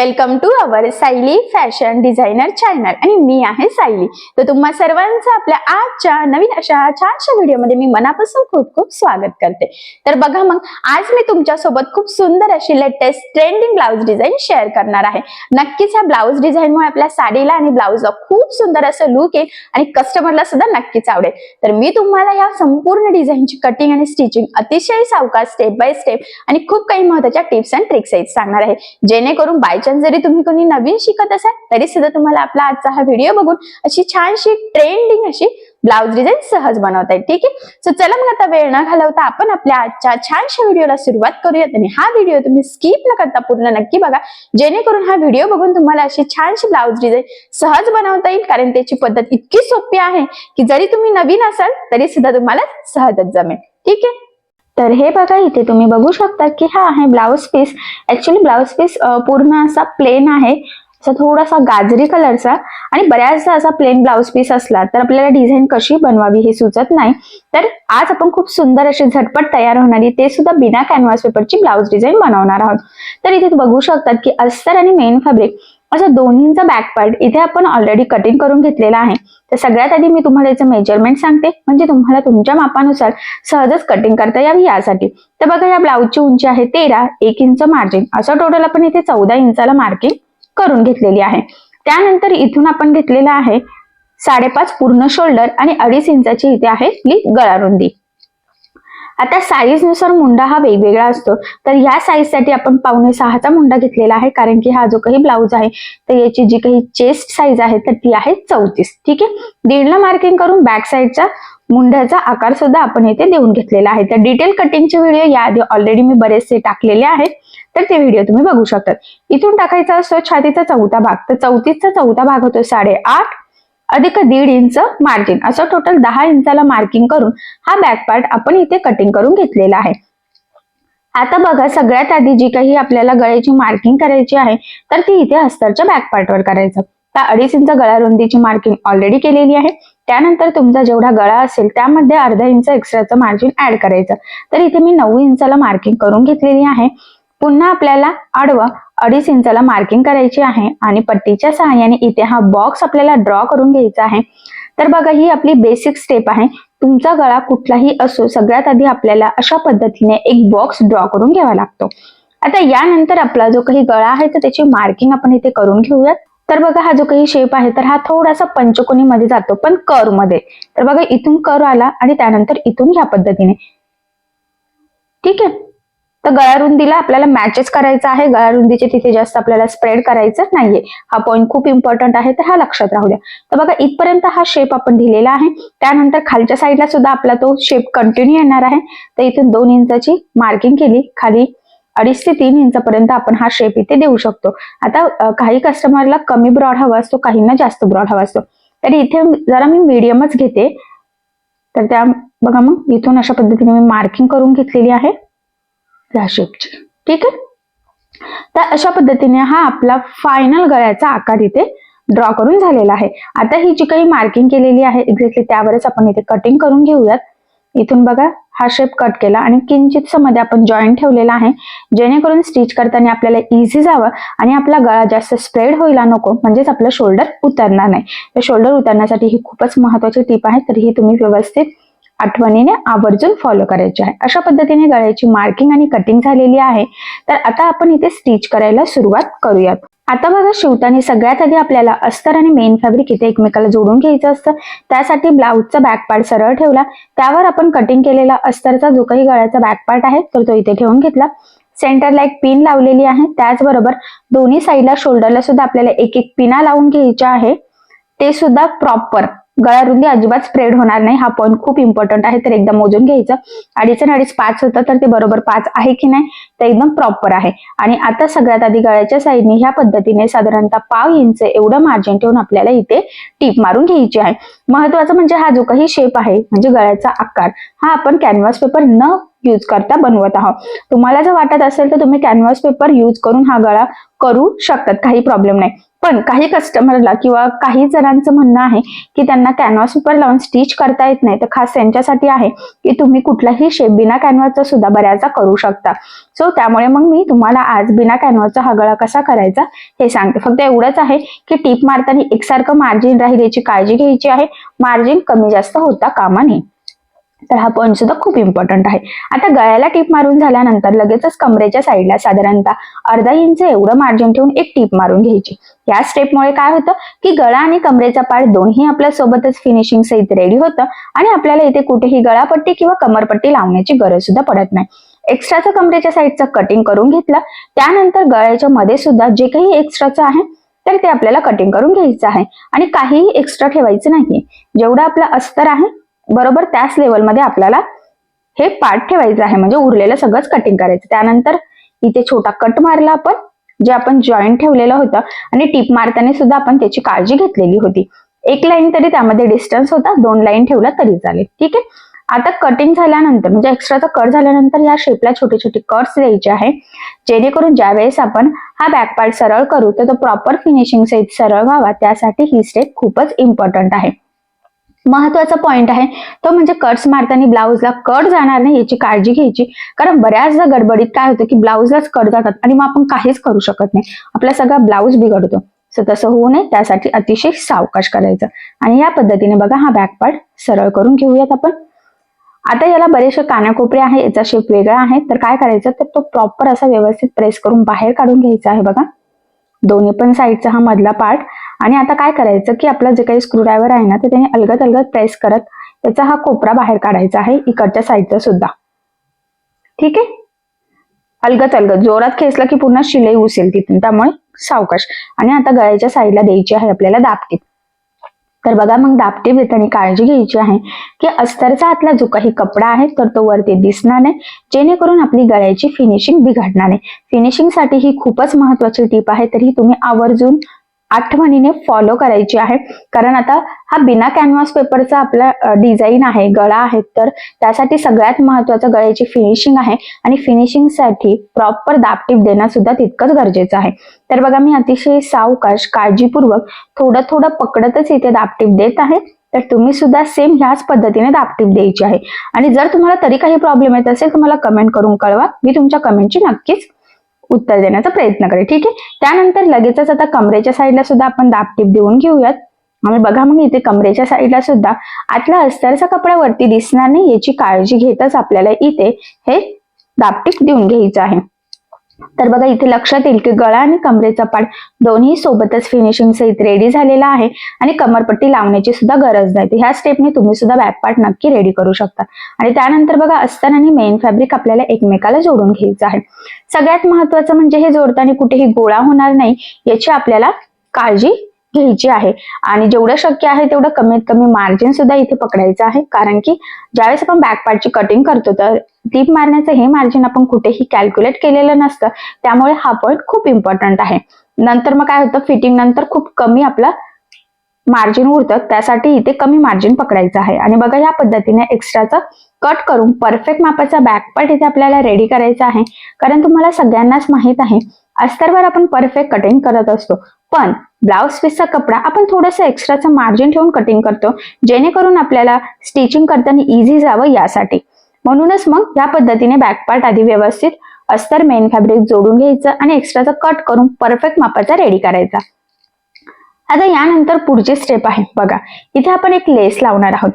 Welcome to our Sayali fashion designer channel. आणि मी आहे सायली. तर तुम्हा सर्वांचं आपल्या आजच्या नवीन अशा छानशा व्हिडिओमध्ये मी मनापासून खूप खूप स्वागत करते. तर बघा मग आज मी तुमच्यासोबत खूप सुंदर अशी latest trending blouse design share करणार आहे. नक्कीच ह्या ब्लाउज डिझाईनमुळे आपल्या साडीला आणि ब्लाऊजला खूप सुंदर असं लुक येईल आणि कस्टमरला सुद्धा नक्कीच आवडेल. तर मी तुम्हाला या संपूर्ण डिझाईनची कटिंग आणि स्टिचिंग अतिशय सावकाश स्टेप बाय स्टेप आणि खूप काही महत्त्वाच्या टिप्स अँड ट्रिक्स आहेत सांगणार आहे. जेणेकरून बाय वाचन जरी तुम्ही कोणी नवीन शिकत असाल तरी सुद्धा तुम्हाला आपला आजचा हा व्हिडिओ बघून अशी छानशी ट्रेंडिंग अशी ब्लाउज डिझाईन सहज बनवता येईल. ठीक आहे? सो चला मग आता वेळ न घालवता आपण आपल्या आजच्या छानशा व्हिडिओला सुरुवात करूयात आणि हा व्हिडिओ तुम्ही स्किप न करता पूर्ण नक्की बघा. जेणेकरून हा व्हिडिओ बघून तुम्हाला अशी छानशी ब्लाउज डिझाईन सहज बनवता येईल कारण त्याची पद्धत इतकी सोपी आहे की जरी तुम्ही नवीन असाल तरी सुद्धा तुम्हाला सहजच जमेल. ठीक आहे? तर हे बघा इथे तुम्ही बघू शकता की हा आहे blouse piece actually blouse piece पूर्ण असा प्लेन आहे. असा थोडासा गाजरी कलरचा आणि बऱ्याचदा असा प्लेन ब्लाऊज पीस असला तर आपल्याला डिझाईन कशी बनवावी हे सुचत नाही. तर आज आपण खूप सुंदर अशी झटपट तयार होणारी ते सुद्धा बिना कॅनव्हास पेपरची ब्लाऊज डिझाईन बनवणार आहोत. तर इथे बघू शकतात की अस्तर आणि मेन फॅब्रिक असं दोन्हींचा बॅक पार्ट इथे आपण ऑलरेडी कटिंग करून घेतलेला आहे. तर सगळ्यात आधी मी तुम्हाला याचं मेजरमेंट सांगते. म्हणजे तुम्हाला तुमच्या मापानुसार सहजच कटिंग करता यावी यासाठी. तर बघा या ब्लाऊजची उंची आहे तेरा एक इंच मार्जिन असं टोटल आपण इथे चौदा इंचाला मार्किंग करून घेतलेली आहे. त्यानंतर इथून आपण घेतलेला आहे साडेपाच पूर्ण शोल्डर आणि अडीच इंचाची इथे आहे आपली गळारुंदी. आता साईजनुसार मुंडा हा वेगवेगळा असतो. तर या साईजसाठी आपण पावणे सहाचा मुंडा घेतलेला आहे कारण की हा जो काही ब्लाऊज आहे तर याची जी काही चेस्ट साईज आहे तर ती आहे चौतीस. ठीक आहे? दीडला मार्किंग करून बॅक साईडचा मुंड्याचा आकार सुद्धा आपण इथे देऊन घेतलेला आहे. तर डिटेल कटिंगचे व्हिडिओ याआधी ऑलरेडी मी बरेचसे टाकलेले आहेत. तर ते व्हिडिओ तुम्ही बघू शकतात इथून टाकायचा असतो छातीचा चौथा भाग. तर चौतीसचा चौथा भाग होतो साडेआठ. अधिक दीड इंच मार्जिन असं टोटल दहा इंचाला मार्किंग करून हा बॅक पार्ट आपण इथे कटिंग करून घेतलेला आहे. आता बघा सगळ्यात आधी जी काही आपल्याला गळ्याची मार्किंग करायची आहे तर ती इथे अस्तरच्या बॅक पार्टवर करायचं. त्या अडीच इंच गळा रुंदीची मार्किंग ऑलरेडी केलेली आहे. त्यानंतर तुमचा जेवढा गळा असेल त्यामध्ये अर्धा इंच एक्स्ट्राचं मार्जिन ऍड करायचं. तर इथे मी नऊ इंचाला मार्किंग करून घेतलेली आहे. पुन्हा आपल्याला आडवा अडीच इंचाला मार्किंग करायची आहे आणि पट्टीच्या सहाय्याने इथे हा बॉक्स आपल्याला ड्रॉ करून घ्यायचा आहे. तर बघा ही आपली बेसिक स्टेप आहे. तुमचा गळा कुठलाही असो सगळ्यात आधी आपल्याला अशा पद्धतीने एक बॉक्स ड्रॉ करून घ्यावा लागतो. आता यानंतर आपला जो काही गळा आहे तर त्याची मार्किंग आपण इथे करून घेऊयात. तर बघा हा जो काही शेप आहे तर हा थोडासा पंचकोनी मध्ये जातो पण कर मध्ये. तर बघा इथून कर आला आणि त्यानंतर इथून ह्या पद्धतीने. ठीक आहे? गळा रुंदीला आपल्याला मॅचेस करायचं आहे. गळारुंदीचे तिथे जास्त आपल्याला स्प्रेड करायचं नाहीये. हा पॉईंट खूप इम्पॉर्टंट आहे तर हा लक्षात राहू द्या. तर बघा इथपर्यंत हा शेप आपण दिलेला आहे. त्यानंतर खालच्या साईडला सुद्धा आपला तो शेप कंटिन्यू येणार आहे. तर इथून दोन इंचाची मार्किंग केली. खाली अडीच ते तीन इंचापर्यंत आपण हा शेप इथे देऊ शकतो. आता काही कस्टमरला कमी ब्रॉड हवा असतो काहींना जास्त ब्रॉड हवा असतो. तर इथे जरा मी मीडियमच घेते. तर त्या बघा मग इथून अशा पद्धतीने मी मार्किंग करून घेतलेली आहे. राशेपचे शेपची ठीक आहे? तर अशा पद्धतीने हा आपला फायनल गळ्याचा आकार इथे ड्रॉ करून झालेला आहे. आता ही जी काही मार्किंग केलेली आहे एक्झॅक्टली त्यावरच आपण इथे कटिंग करून घेऊयात. इथून बघा हा शेप कट केला आणि किंचितसमध्ये आपण जॉईंट ठेवलेला आहे. जेणेकरून स्टिच करताना आपल्याला इझी जावं आणि आपला गळा जास्त स्प्रेड व्हायला नको म्हणजेच आपलं शोल्डर उतरणार नाही. तर शोल्डर उतरण्यासाठी ही खूपच महत्वाची टीप आहे तर ही तुम्ही व्यवस्थित आठवणीने आवर्जून फॉलो करायची आहे. अशा पद्धतीने गळ्याची मार्किंग आणि कटिंग झालेली आहे. तर आता आपण इथे स्टिच करायला सुरुवात करूयात. आता बघा शिवताना सगळ्यात आधी आपल्याला अस्तर आणि मेन फॅब्रिक इथे एकमेकाला जोडून घ्यायचं असतं. त्यासाठी ब्लाऊजचा बॅक पार्ट सरळ ठेवला. त्यावर आपण कटिंग केलेला अस्तरचा जो काही गळ्याचा बॅक पार्ट आहे तर तो इथे ठेवून घेतला. सेंटरला एक पिन लावलेली आहे. त्याचबरोबर दोन्ही साईडला शोल्डरला सुद्धा आपल्याला एक एक पिना लावून घ्यायच्या आहे. ते सुद्धा प्रॉपर गळारुंदी अजिबात स्प्रेड होणार नाही. हा पॉईंट खूप इम्पॉर्टंट आहे. तर एकदा मोजून घ्यायचं. अडीच आणि अडीच पाच होतं तर ते बरोबर पाच आहे की नाही? ते एकदम प्रॉपर आहे. आणि आता सगळ्यात आधी गळ्याच्या साईडने ह्या पद्धतीने साधारणतः पाव इंच एवढं मार्जिन ठेवून आपल्याला इथे टीप मारून घ्यायची आहे. महत्वाचं म्हणजे हा जो काही शेप आहे म्हणजे गळ्याचा आकार हा आपण कॅनव्हास पेपर न यूज करता बनवत आहोत. तुम्हाला जर वाटत असेल तर तुम्ही कॅनव्हास पेपर यूज करून हा गळा करू शकतात. काही प्रॉब्लेम नाही. पण काही कस्टमरला किंवा काही जणांचं म्हणणं आहे की त्यांना कॅनव्हास लावून स्टिच करता येत नाही. तर खास त्यांच्यासाठी आहे की तुम्ही कुठलाही शेप बिना कॅनव्हाचा सुद्धा बऱ्याचदा करू शकता. सो त्यामुळे मग मी तुम्हाला आज बिना कॅनव्हाचा हा गळा कसा करायचा हे सांगते. फक्त एवढंच आहे की टीप मारताना एकसारखं मार्जिन राहील याची काळजी घ्यायची आहे. मार्जिन कमी जास्त होता कामा नये. तर हा पॉईंट सुद्धा खूप इम्पॉर्टंट आहे. आता गळ्याला टीप मारून झाल्यानंतर लगेचच कमरेच्या साईडला साधारणतः अर्धा इंच एवढं मार्जिन ठेवून एक टीप मारून घ्यायची. या स्टेपमुळे काय होतं की गळा आणि कमरेचा पाठ दोन्ही आपल्या सोबतच फिनिशिंग सहित रेडी होतं आणि आपल्याला इथे कुठेही गळापट्टी किंवा कमरपट्टी लावण्याची गरज सुद्धा पडत नाही. एक्स्ट्राचं कमरेच्या साईडचं कटिंग करून घेतलं. त्यानंतर गळ्याच्या मध्ये सुद्धा जे काही एक्स्ट्राचं आहे तर ते आपल्याला कटिंग करून घ्यायचं आहे. आणि काहीही एक्स्ट्रा ठेवायचं नाही जेवढं आपलं अस्तर आहे बरोबर त्याच लेवलमध्ये आपल्याला हे पार्ट ठेवायचं आहे. म्हणजे उरलेलं सगळंच कटिंग करायचं. त्यानंतर इथे छोटा कट मारला आपण जे आपण जॉईंट ठेवलेलं होतं आणि टीप मारताना सुद्धा आपण त्याची काळजी घेतलेली होती. एक लाईन तरी त्यामध्ये डिस्टन्स होता दोन लाईन ठेवला तरी चालेल. ठीक आहे? आता कटिंग झाल्यानंतर म्हणजे एक्स्ट्राचा कट झाल्यानंतर या शेपला छोटे छोटे कट्स द्यायचे आहे. जेणेकरून ज्यावेळेस आपण हा बॅक पार्ट सरळ करू तर तो प्रॉपर फिनिशिंग सहित सरळ व्हावा. त्यासाठी ही स्टेप खूपच इम्पॉर्टंट आहे. महत्त्वाचा पॉइंट आहे. तो म्हणजे कट्स मारताना ब्लाऊजला कट जाणार नाही याची काळजी घ्यायची. कारण बऱ्याचदा गडबडीत काय होतं की ब्लाऊजलाच कट जातात आणि मग आपण काहीच करू शकत नाही. आपला सगळा ब्लाऊज बिघडतो. सो तसं होऊ नये. त्यासाठी अतिशय सावकाश करायचं. आणि या पद्धतीने बघा हा बॅक पार्ट सरळ करून घेऊयात आपण. आता याला बरेचसे कानाकोपरे आहे याचा शेप वेगळा आहे. तर काय करायचं? तर तो प्रॉपर असा व्यवस्थित प्रेस करून बाहेर काढून घ्यायचा आहे बघा. दोन्ही पण साईडचा हा मधला पार्ट आणि आता काय करायचं की आपला जे काही स्क्रू ड्रायव्हर आहे ना ते त्याने अलगद अलगद प्रेस करत त्याचा हा कोपरा बाहेर काढायचा आहे इकडच्या साईडचा सुद्धा. ठीक आहे? अलगत अलगत जोरात खेचला की पुन्हा शिलाई उसेल तिथून. त्यामुळे सावकाश. आणि आता गळ्याच्या साईडला द्यायची आहे आपल्याला दापटीत तर बघा मग दापटी देताना काळजी घ्यायची आहे की अस्तरचा आतला जो काही कपडा आहे तर तो वरती दिसणार नाही जेणेकरून आपली गळ्याची फिनिशिंग बिघडणार नाही. फिनिशिंगसाठी ही खूपच महत्वाची टीप आहे तरी तुम्ही आवर्जून आठवणीने फॉलो करायची आहे. कारण आता हा बिना कॅनव्हास पेपरचा आपला डिझाईन आहे गळा आहे तर त्यासाठी सगळ्यात महत्वाचं गळ्याची फिनिशिंग आहे. आणि फिनिशिंगसाठी प्रॉपर दापटीप देणं सुद्धा तितकंच गरजेचं आहे. तर बघा मी अतिशय सावकाश काळजीपूर्वक थोडं थोडं पकडतच इथे दापटीप देत आहे. तर तुम्ही सुद्धा सेम ह्याच पद्धतीने दापटीप द्यायची आहे. आणि जर तुम्हाला तरी काही प्रॉब्लेम येत असेल तर मला कमेंट करून कळवा. मी तुमच्या कमेंटची नक्कीच उत्तर देण्याचा प्रयत्न करेल. ठीक आहे? त्यानंतर लगेचच आता कमरेच्या साईडला सुद्धा आपण दापटीप देऊन घेऊयात. आम्ही बघा मग इथे कमरेच्या साईडला सुद्धा आतला अस्तरचा कपडा वरती दिसणार नाही याची काळजी घेतच आपल्याला इथे हे दापटीप देऊन घ्यायचं आहे. तर बघा इथे लक्षात येईल की गळा आणि कमरेचा पाठ दोन्ही सोबतच फिनिशिंग सहित रेडी झालेला आहे आणि कमरपट्टी लावण्याची सुद्धा गरज नाही. ह्या स्टेपने तुम्ही सुद्धा बॅक पार्ट नक्की रेडी करू शकता. आणि त्यानंतर बघा अस्तर आणि मेन फॅब्रिक आपल्याला एकमेकाला जोडून घ्यायचं आहे. सगळ्यात महत्वाचं म्हणजे हे जोडताना कुठेही गोळा होणार नाही याची आपल्याला काळजी घ्यायची आहे. आणि जेवढं शक्य आहे तेवढं कमीत कमी मार्जिन सुद्धा इथे पकडायचं आहे. कारण की ज्यावेळेस आपण बॅकपार्टची कटिंग करतो तर डीप मारण्याचं हे मार्जिन आपण कुठेही कॅल्क्युलेट केलेलं नसतं. त्यामुळे हा पॉईंट खूप इम्पॉर्टंट आहे. नंतर मग काय होतं? फिटिंग नंतर खूप कमी आपला मार्जिन उरतं. त्यासाठी इथे कमी मार्जिन पकडायचं आहे. आणि बघा या पद्धतीने एक्स्ट्राचं कट करून परफेक्ट मापाचा बॅकपार्ट इथे आपल्याला रेडी करायचा आहे. कारण तुम्हाला सगळ्यांनाच माहीत आहे अस्तरवर आपण परफेक्ट कटिंग करत असतो. पण ब्लाउज पीसचा कपडा आपण थोडंसं एक्स्ट्राचं मार्जिन ठेवून कटिंग करतो जेणेकरून आपल्याला स्टिचिंग करताना इझी जावं यासाठी. म्हणूनच मग या पद्धतीने बॅक पार्ट आधी व्यवस्थित अस्तर मेन फॅब्रिक जोडून घ्यायचं आणि एक्स्ट्राचा कट करून परफेक्ट मापाचा रेडी करायचा. आता यानंतर पुढची स्टेप आहे. बघा इथे आपण एक लेस लावणार आहोत.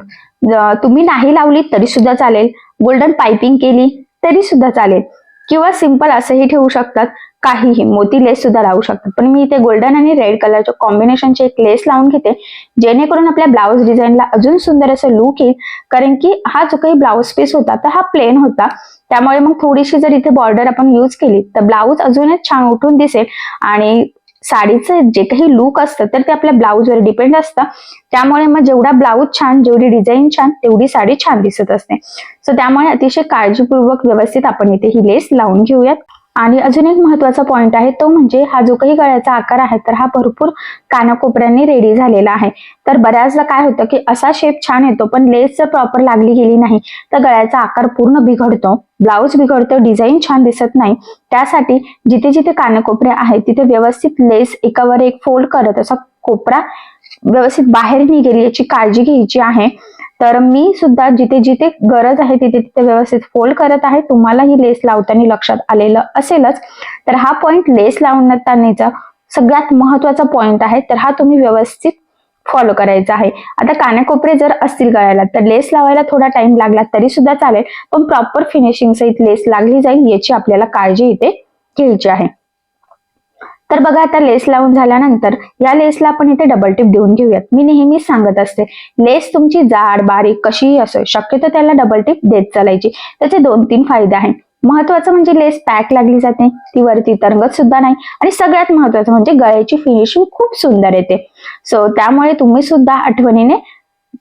तुम्ही नाही लावली तरी सुद्धा चालेल. गोल्डन पायपिंग केली तरी सुद्धा चालेल. किंवा सिंपल असंही ठेवू शकतात. काहीही मोती लेस सुद्धा लावू शकतात. पण मी इथे गोल्डन आणि रेड कलरच्या कॉम्बिनेशनचे एक लेस लावून घेते. जेणेकरून आपल्या ब्लाऊज डिझाईनला अजून सुंदर असं लुक येईल. कारण की हा जो काही ब्लाऊज पीस होता तर हा प्लेन होता. त्यामुळे मग थोडीशी जर इथे बॉर्डर आपण यूज केली तर ब्लाऊज अजूनच छान उठून दिसेल. आणि साडीचं जे काही लुक असतं तर ते आपल्या ब्लाऊजवर डिपेंड असतं. त्यामुळे मग जेवढा ब्लाऊज छान जेवढी डिझाईन छान तेवढी साडी छान दिसत असते. सो त्यामुळे अतिशय काळजीपूर्वक व्यवस्थित आपण इथे ही लेस लावून घेऊयात. आणि अजून एक महत्त्वाचा पॉइंट आहे तो म्हणजे हा जो काही गळ्याचा आकार आहे तर हा भरपूर कानाकोपऱ्यांनी रेडी झालेला आहे. तर बऱ्याचदा काय होतं की असा शेप छान येतो पण लेस जर प्रॉपर लागली गेली नाही तर गळ्याचा आकार पूर्ण बिघडतो. ब्लाऊज बिघडतो डिझाईन छान दिसत नाही. त्यासाठी जिथे जिथे कानाकोपरे आहेत तिथे व्यवस्थित लेस एकावर एक फोल्ड करत असा कोपरा व्यवस्थित बाहेर निघेल याची काळजी घ्यायची आहे. तर मी सुद्धा जिथे जिथे गरज आहे तिथे तिथे व्यवस्थित फोल्ड करत आहे. तुम्हाला ही लेस लावताना लक्षात आलेलं असेलच. तर हा पॉइंट लेस लावण्याचा सगळ्यात महत्त्वाचा पॉइंट आहे. तर हा तुम्ही व्यवस्थित फॉलो करायचा आहे. आता कानाकोपरे जर असतील गळ्याला तर लेस लावायला थोडा टाइम लागला तरी सुद्धा चालेल. पण प्रॉपर फिनिशिंग सहित लेस लागली जाईल याची आपल्याला काळजी इथे घ्यायची आहे. तर बघा आता लेस लावून झाल्यानंतर या लेसला आपण इथे डबल टिप देऊन घेऊयात. मी नेहमीच सांगत असते लेस तुमची जाड बारीक कशीही असो शक्यतो त्याला डबल टिप देत चालायची. त्याचे दोन तीन फायदे आहेत. महत्वाचं म्हणजे लेस पॅक लागली जाते ती वरती तरंगत सुद्धा नाही. आणि सगळ्यात महत्वाचं म्हणजे गळ्याची फिनिशिंग खूप सुंदर येते. सो त्यामुळे तुम्ही सुद्धा आठवणीने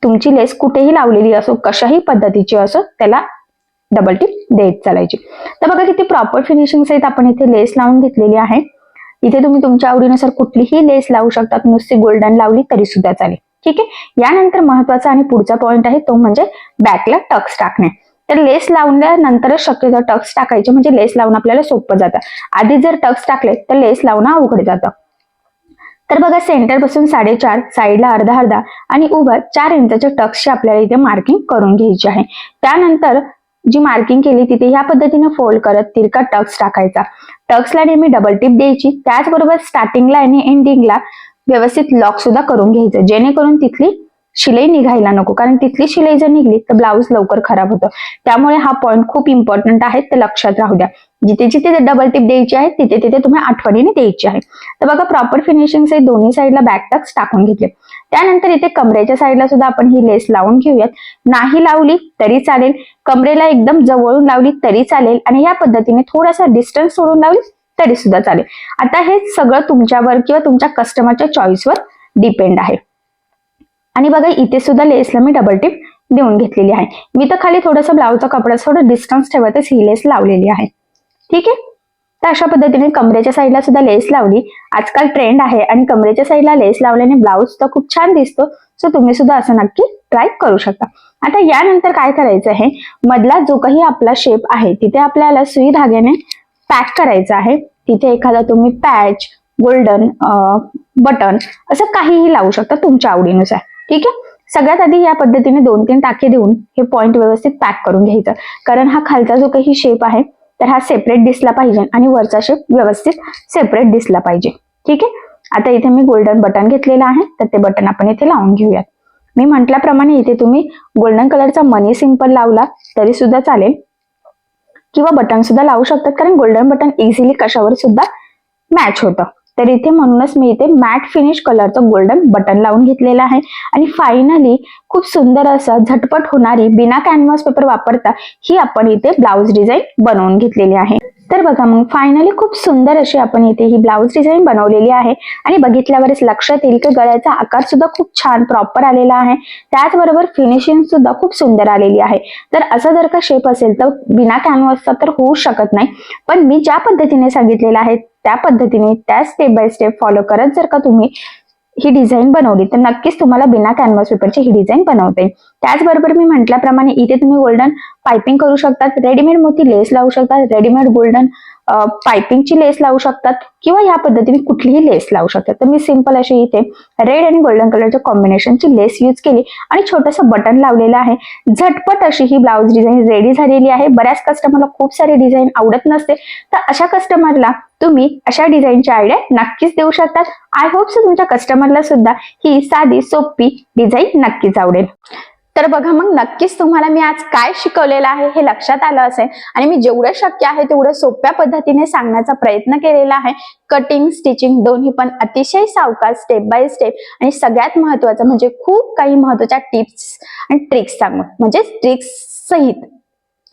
तुमची लेस कुठेही लावलेली असो कशाही पद्धतीची असो त्याला डबल टिप देत चालायची. तर बघा किती प्रॉपर फिनिशिंग सहित आपण इथे लेस लावून घेतलेली आहे. इथे तुम्ही तुमच्या आवडीनुसार कुठलीही लेस लावू शकतात नुसती गोल्डन लावली तरी सुद्धा चालेल. ठीक आहे? यानंतर महत्त्वाचा आणि पुढचा पॉइंट आहे तो म्हणजे बॅकला टक्स टाकणे. तर लेस लावल्यानंतरच शक्यतो टक्स टाकायचे म्हणजे लेस लावून आपल्याला सोपं जातं. आधी जर टक्स टाकले तर लेस लावणं अवघड जातं. तर बघा सेंटरपासून साडेचार साईडला अर्धा अर्धा आणि उभं चार इंचाच्या टक्सची आपल्याला इथे मार्किंग करून घ्यायची आहे. त्यानंतर जी मार्किंग केली तिथे ह्या पद्धतीने फोल्ड करत तिरका टक्स टाकायचा. टक्सला नेहमी डबल टिप द्यायची. त्याचबरोबर स्टार्टिंगला आणि एंडिंगला व्यवस्थित लॉक सुद्धा करून घ्यायचं. जेणेकरून तिथली शिलाई निघायला नको. कारण तिथली शिलाई जर निघली तर ब्लाऊज लवकर खराब होतो. त्यामुळे हा पॉईंट खूप इम्पॉर्टंट आहे. ते लक्षात राहू द्या. जिथे जिथे डबल टिप द्यायची आहे तिथे तिथे तुम्ही आठवणीने द्यायची आहे. तर बघा प्रॉपर फिनिशिंग दोन्ही साईडला बॅक टक्स टाकून घेतले. त्यानंतर इथे कमरेच्या साईडला सुद्धा आपण ही लेस लावून घेऊयात. नाही लावली तरी चालेल. कमरेला एकदम जवळून लावली तरी चालेल. आणि या पद्धतीने थोडासा डिस्टन्स सोडून लावली तरी सुद्धा चालेल. आता हे सगळं तुमच्यावर किंवा तुमच्या कस्टमरच्या चॉईसवर डिपेंड आहे. आणि बघा इथे सुद्धा लेसला मी डबल टिप देऊन घेतलेली आहे. मी तर खाली थोडंसं ब्लाऊजचा कपडा थोडं डिस्टन्स ठेवतच ही लेस लावलेली आहे. ठीक आहे? तर अशा पद्धतीने कमरेच्या साईडला सुद्धा लेस लावली. आजकाल ट्रेंड आहे आणि कमरेच्या साईडला लेस लावल्याने ब्लाऊज सुद्धा खूप छान दिसतो. सो तुम्ही सुद्धा असं नक्की ट्राय करू शकता. आता यानंतर काय करायचं आहे? मधला जो काही आपला शेप आहे तिथे आपल्याला सुई धाग्याने पॅक करायचा आहे. तिथे एखादा तुम्ही पॅच गोल्डन बटन असं काहीही लावू शकता तुमच्या आवडीनुसार. ठीक आहे? सगळ्यात आधी या पद्धतीने दोन तीन टाके देऊन हे पॉइंट व्यवस्थित पॅक करून घ्यायचं. कारण हा खालचा जो काही शेप आहे तर हा सेपरेट दिसला पाहिजे आणि वरचा शेप व्यवस्थित सेपरेट दिसला पाहिजे. ठीक आहे? आता इथे मी गोल्डन बटन घेतलेलं आहे. तर ते बटन आपण इथे लावून घेऊयात. मी म्हटल्याप्रमाणे इथे तुम्ही गोल्डन कलरचा मनी सिंपल लावला तरी सुद्धा चालेल. किंवा बटन सुद्धा लावू शकतात कारण गोल्डन बटन इझिली कशावर सुद्धा मॅच होतं. तर इथे म्हणूनच मी इथे मॅट फिनिश कलरचं गोल्डन बटन लावून घेतलेलं आहे. आणि फायनली खूप सुंदर असं झटपट होणारी बिना कॅनव्हास पेपर वापरता ही आपण इथे ब्लाऊज डिझाईन बनवून घेतलेली आहे. तर बघा मग फायनली खूप सुंदर अशी आपण इथे ही ब्लाऊज डिझाईन बनवलेली आहे. आणि बघितल्यावरच लक्षात येईल की गळ्याचा आकार सुद्धा खूप छान प्रॉपर आलेला आहे. त्याचबरोबर फिनिशिंग सुद्धा खूप सुंदर आलेली आहे. तर असा जर का शेप असेल तर बिना कॅनव्हासचा तर होऊ शकत नाही. पण मी ज्या पद्धतीने सांगितलेलं आहे त्या पद्धतीने त्या स्टेप बाय स्टेप फॉलो करत जर का तुम्ही ही डिझाईन बनवली. तर नक्कीच तुम्हाला बिना कॅनव्हास पेपरची ही डिझाईन बनवते. त्याचबरोबर मी म्हटल्याप्रमाणे इथे तुम्ही गोल्डन पायपिंग करू शकतात. रेडीमेड मोती लेस लावू शकतात. रेडीमेड गोल्डन पायपिंगची लेस लावू शकतात किंवा या पद्धतीने कुठलीही लेस लावू शकतात. तर मी सिंपल अशी इथे रेड आणि गोल्डन कलरच्या कॉम्बिनेशनची लेस यूज केली आणि छोटंसं बटन लावलेलं आहे. झटपट अशी ही ब्लाऊज डिझाईन रेडी झालेली आहे. बऱ्याच कस्टमरला खूप सारी डिझाईन आवडत नसते. तर अशा कस्टमरला तुम्ही अशा डिझाईनची आयडिया नक्कीच देऊ शकतात. आय होप सो तुमच्या कस्टमरला सुद्धा ही साधी सोपी डिझाईन नक्कीच आवडेल. तर बघा मग नक्कीच तुम्हाला मी आज काय शिकवलेलं आहे हे लक्षात आलं असेल. आणि मी जेवढं शक्य आहे तेवढं सोप्या पद्धतीने सांगण्याचा प्रयत्न केलेला आहे. कटिंग स्टिचिंग दोन्ही पण अतिशय सावकाश स्टेप बाय स्टेप आणि सगळ्यात महत्वाचं म्हणजे खूप काही महत्त्वाच्या टिप्स आणि ट्रिक्स सांगून म्हणजे ट्रिक्स सहित.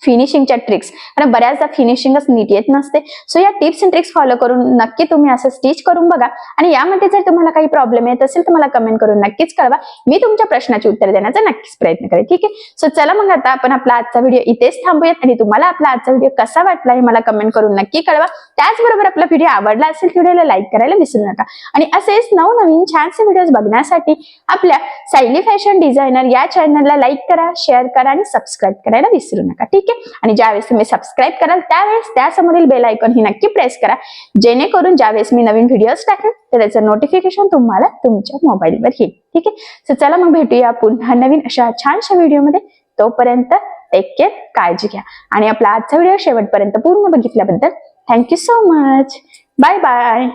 फिनिशिंगच्या ट्रिक्स कारण बऱ्याचदा फिनिशिंगच नीट येत नसते. सो या टिप्स अँड ट्रिक्स फॉलो करून नक्की तुम्ही असं स्टिच करून बघा. आणि यामध्ये जर तुम्हाला काही प्रॉब्लेम येत असेल तर मला कमेंट करून नक्कीच कळवा. मी तुमच्या प्रश्नाची उत्तर देण्याचा नक्कीच प्रयत्न करेन. ठीक आहे? सो चला मग आता आपण आपला आजचा व्हिडिओ इथेच थांबूयात. आणि तुम्हाला आपला आजचा व्हिडिओ कसा वाटला हे मला कमेंट करून नक्की कळवा. त्याचबरोबर आपला व्हिडिओ आवडला असेल व्हिडिओला लाईक करायला विसरू नका. आणि असेच नवनवीन छानसे व्हिडिओज बघण्यासाठी आपल्या सायली फॅशन डिझायनर या चॅनलला लाईक करा शेअर करा आणि सबस्क्राईब करायला विसरू नका. ठीक आहे? आहे? आणि ज्यावेळेस तुम्ही सबस्क्राईब कराल त्यावेळेस त्यासमोरील बेल आयकॉन ही नक्की प्रेस करा. जेणेकरून ज्यावेळेस मी नवीन व्हिडिओज टाकेन तर त्याचं नोटिफिकेशन तुम्हाला तुमच्या मोबाईलवर येईल. ठीक आहे? सो चला मग भेटूया पुन्हा नवीन अशा छानशा व्हिडिओमध्ये तोपर्यंत टेक केअर काळजी घ्या. आणि आपला आजचा व्हिडिओ शेवटपर्यंत पूर्ण बघितल्याबद्दल thank you so much bye bye